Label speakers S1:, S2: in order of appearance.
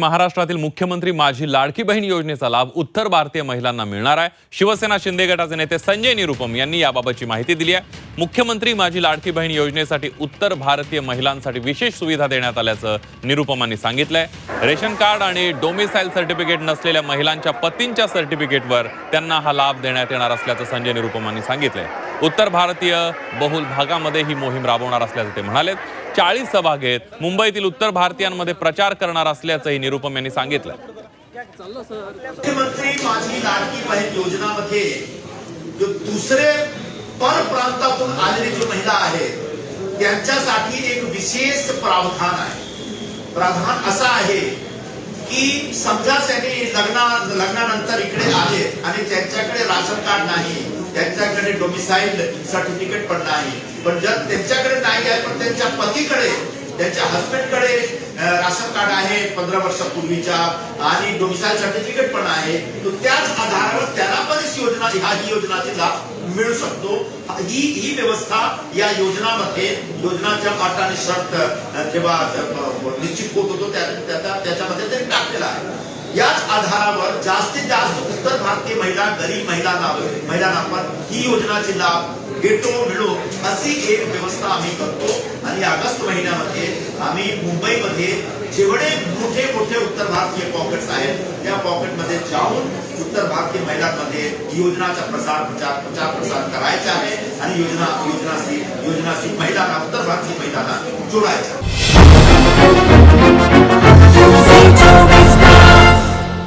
S1: महाराष्ट्रातील मुख्यमंत्री माझी लाडकी बहीण योजनेचा लाभ उत्तर भारतीय महिलांना मिळणार आहे. शिवसेना शिंदे गटाचे नेते संजय निरुपम यांनी याबाबतची माहिती दिली आहे. मुख्यमंत्री माझी लाडकी बहीण योजनेसाठी उत्तर भारतीय महिलांसाठी विशेष सुविधा देण्यात आल्याचं निरुपमांनी सांगितलंय. रेशन कार्ड आणि डोमिसाईल सर्टिफिकेट नसलेल्या महिलांच्या पतींच्या सर्टिफिकेटवर त्यांना हा लाभ देण्यात येणार असल्याचं संजय निरुपमांनी सांगितलंय. उत्तर भारतीय बहुल भागामध्ये ही मोहीम राबवणार असल्याचं ते म्हणालेत. चाळीस सभा घेत मुंबईतील उत्तर भारतीयांमध्ये प्रचार करणार असल्याचंही निरुपम यांनी सांगितलं.
S2: मुख्यमंत्री माझी लाडकी बहीण योजनामध्ये जो दुसरे परप्रांतातून आलेली जी महिला आहे त्यांच्यासाठी एक विशेष प्रावधान आहे. प्रावधान असा आहे की समजा त्यांनी लग्ना लग्नानंतर इकडे आले आणि त्यांच्याकडे राशन कार्ड नाही त्यांच्याकडे डोमिसाईल सर्टिफिकेट पण नाही. पण जर त्यांच्याकडे नाही आहे पण त्यांच्या पतीकडे त्यांच्या हस्बंडकडे राशन कार्ड आहे पंधरा वर्षापूर्वीच्या आणि डोमिसाईल सर्टिफिकेट पण आहे तो त्याच आधारावर त्याला पण योजना ह्या ही योजना लाभ मिळू शकतो. ही ही व्यवस्था या योजनामध्ये योजनाच्या अट आणि शर्त जेव्हा निश्चित होत होतो त्या- त्याच्यामध्ये त्यांनी टाकलेला आहे. याच आधारावर ज्या जास्त उत्तर भारतीय महिला गरीब महिलांना महिलांना पण ही योजना लाभ भेटो मिळो अशी एक व्यवस्था आम्ही करतो. आणि ऑगस्ट महिन्यामध्ये आम्ही मुंबईमध्ये जेवढे मोठे मोठे उत्तर भारतीय पॉकेट्स आहेत त्या पॉकेटमध्ये जाऊन उत्तर भारतीय महिलांमध्ये योजनाचा प्रसार प्रचार प्रचार प्रसार करायचा आहे. आणि योजना योजनाशी योजनाशी महिलांना उत्तर भारतीय महिलांना जोडायचा